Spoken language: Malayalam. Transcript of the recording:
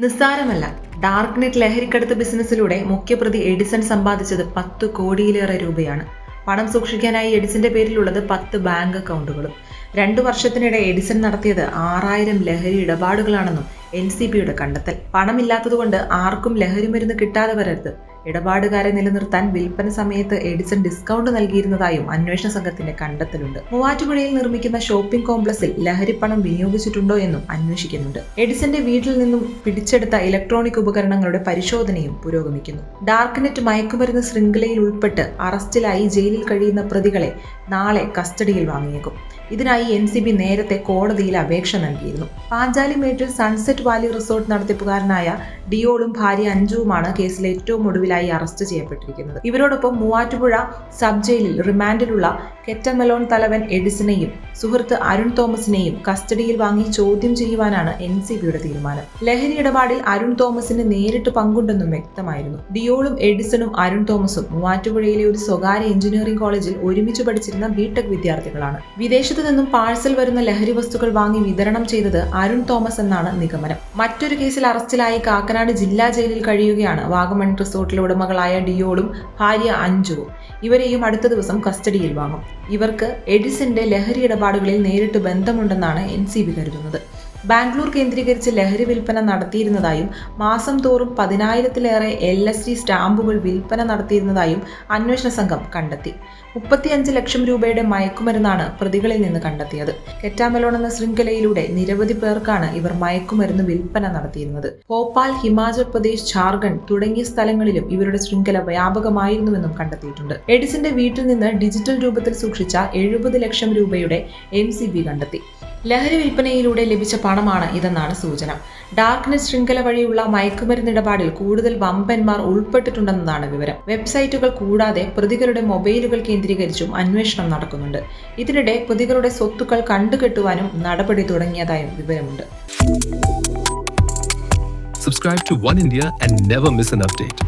നിസ്സാരമല്ല. ഡാർക്ക് നെറ്റ് ലഹരിക്കടത്ത് ബിസിനസ്സിലൂടെ മുഖ്യപ്രതി എഡിസൺ സമ്പാദിച്ചത് പത്ത് കോടിയിലേറെ രൂപയാണ്. പണം സൂക്ഷിക്കാനായി എഡിസന്റെ പേരിലുള്ളത് പത്ത് ബാങ്ക് അക്കൗണ്ടുകളും. രണ്ടു വർഷത്തിനിടെ എഡിസൺ നടത്തിയത് ആറായിരം ലഹരി ഇടപാടുകളാണെന്നും എൻ സി ബിയുടെ കണ്ടെത്തൽ. പണമില്ലാത്തതുകൊണ്ട് ആർക്കും ലഹരി മരുന്ന് കിട്ടാതെ വരരുത്. ഇടപാടുകാരെ നിലനിർത്താൻ വിൽപ്പന സമയത്ത് എഡിസൺ ഡിസ്കൗണ്ട് നൽകിയിരുന്നതായും അന്വേഷണ സംഘത്തിന്റെ കണ്ടെത്തലുണ്ട്. മൂവാറ്റുപുഴയിൽ നിർമ്മിക്കുന്ന ഷോപ്പിംഗ് കോംപ്ലക്സിൽ ലഹരിപ്പണം വിനിയോഗിച്ചിട്ടുണ്ടോ എന്നും അന്വേഷിക്കുന്നുണ്ട്. എഡിസന്റെ വീട്ടിൽ നിന്നും പിടിച്ചെടുത്ത ഇലക്ട്രോണിക് ഉപകരണങ്ങളുടെ പരിശോധനയും പുരോഗമിക്കുന്നു. ഡാർക്ക് നെറ്റ് മയക്കുമരുന്ന് ശൃംഖലയിൽ ഉൾപ്പെട്ട് അറസ്റ്റിലായി ജയിലിൽ കഴിയുന്ന പ്രതികളെ നാളെ കസ്റ്റഡിയിൽ വാങ്ങിയേക്കും. ഇതിനായി എൻ സി ബി നേരത്തെ കോടതിയിൽ അപേക്ഷ നൽകിയിരുന്നു. പാഞ്ചാലിമേട്ടിൽ സൺസെറ്റ് വാലി റിസോർട്ട് നടത്തിപ്പുകാരനായ ഡിയോളും ഭാര്യ അഞ്ജുവുമാണ് കേസിലെ ഏറ്റവും ഒടുവിലായി അറസ്റ്റ് ചെയ്യപ്പെട്ടിരിക്കുന്നത്. ഇവരോടൊപ്പം മൂവാറ്റുപുഴ സബ് ജയിലിൽ റിമാൻഡിലുള്ള കെറ്റമെലോൺ തലവൻ എഡിസിനെയും സുഹൃത്ത് അരുൺ തോമസിനെയും കസ്റ്റഡിയിൽ വാങ്ങി ചോദ്യം ചെയ്യുവാനാണ് എൻ സി ബിയുടെ തീരുമാനം. ലഹരി ഇടപാടിൽ അരുൺ തോമസിന് നേരിട്ട് പങ്കുണ്ടെന്നും വ്യക്തമായിരുന്നു. ഡിയോളും എഡിസണും അരുൺ തോമസും മൂവാറ്റുപുഴയിലെ ഒരു സ്വകാര്യ എഞ്ചിനീയറിംഗ് കോളേജിൽ ഒരുമിച്ച് പഠിച്ചിരുന്ന ബിടെക് വിദ്യാർത്ഥികളാണ്. വിദേശത്തു നിന്നും പാഴ്സൽ വരുന്ന ലഹരി വസ്തുക്കൾ വാങ്ങി വിതരണം ചെയ്തത് അരുൺ തോമസ് എന്നാണ് നിഗമനം. മറ്റൊരു കേസിൽ അറസ്റ്റിലായി കാക്കനാട് ജില്ലാ ജയിലിൽ കഴിയുകയാണ് വാഗമൺ റിസോർട്ടിലെ ഉടമകളായ ഡിയോളും ഭാര്യ അഞ്ജുവും ഇവരെയും അടുത്ത ദിവസം കസ്റ്റഡിയിൽ വാങ്ങും. ഇവർക്ക് എഡിസന്റെ ലഹരി ഇടപാടുകളിൽ നേരിട്ട് ബന്ധമുണ്ടെന്നാണ് എൻ സി ബി കരുതുന്നത്. ബാംഗ്ലൂർ കേന്ദ്രീകരിച്ച് ലഹരി വിൽപ്പന നടത്തിയിരുന്നതായും മാസം തോറും പതിനായിരത്തിലേറെ എൽ എസ് ഡി സ്റ്റാമ്പുകൾ വിൽപ്പന നടത്തിയിരുന്നതായും അന്വേഷണ സംഘം കണ്ടെത്തി. മുപ്പത്തിയഞ്ച് ലക്ഷം രൂപയുടെ മയക്കുമരുന്നാണ് പ്രതികളിൽ നിന്ന് കണ്ടെത്തിയത്. കെറ്റാമലോൺ എന്ന ശൃംഖലയിലൂടെ നിരവധി പേർക്കാണ് ഇവർ മയക്കുമരുന്ന് വിൽപ്പന നടത്തിയിരുന്നത്. ഭോപ്പാൽ ഹിമാചൽ പ്രദേശ് ജാർഖണ്ഡ് തുടങ്ങിയ സ്ഥലങ്ങളിലും ഇവരുടെ ശൃംഖല വ്യാപകമായിരുന്നുവെന്നും കണ്ടെത്തിയിട്ടുണ്ട്. എഡിസിന്റെ വീട്ടിൽ നിന്ന് ഡിജിറ്റൽ രൂപത്തിൽ സൂക്ഷിച്ച എഴുപത് ലക്ഷം രൂപയുടെ എം കണ്ടെത്തി. ലഹരി വിൽപ്പനയിലൂടെ ലഭിച്ച പണമാണ് ഇതെന്നാണ് സൂചന. ഡാർക്ക്നെറ്റ് ശൃംഖല വഴിയുള്ള മയക്കുമരുന്ന് ഇടപാടിൽ കൂടുതൽ വമ്പന്മാർ ഉൾപ്പെട്ടിട്ടുണ്ടെന്നതാണ് വിവരം. വെബ്സൈറ്റുകൾ കൂടാതെ പ്രതികളുടെ മൊബൈലുകൾ കേന്ദ്രീകരിച്ചും അന്വേഷണം നടക്കുന്നുണ്ട്. ഇതിനിടെ പ്രതികളുടെ സ്വത്തുക്കൾ കണ്ടുകെട്ടുവാനും നടപടി തുടങ്ങിയതായും വിവരമുണ്ട്. Subscribe to One India and never miss an update.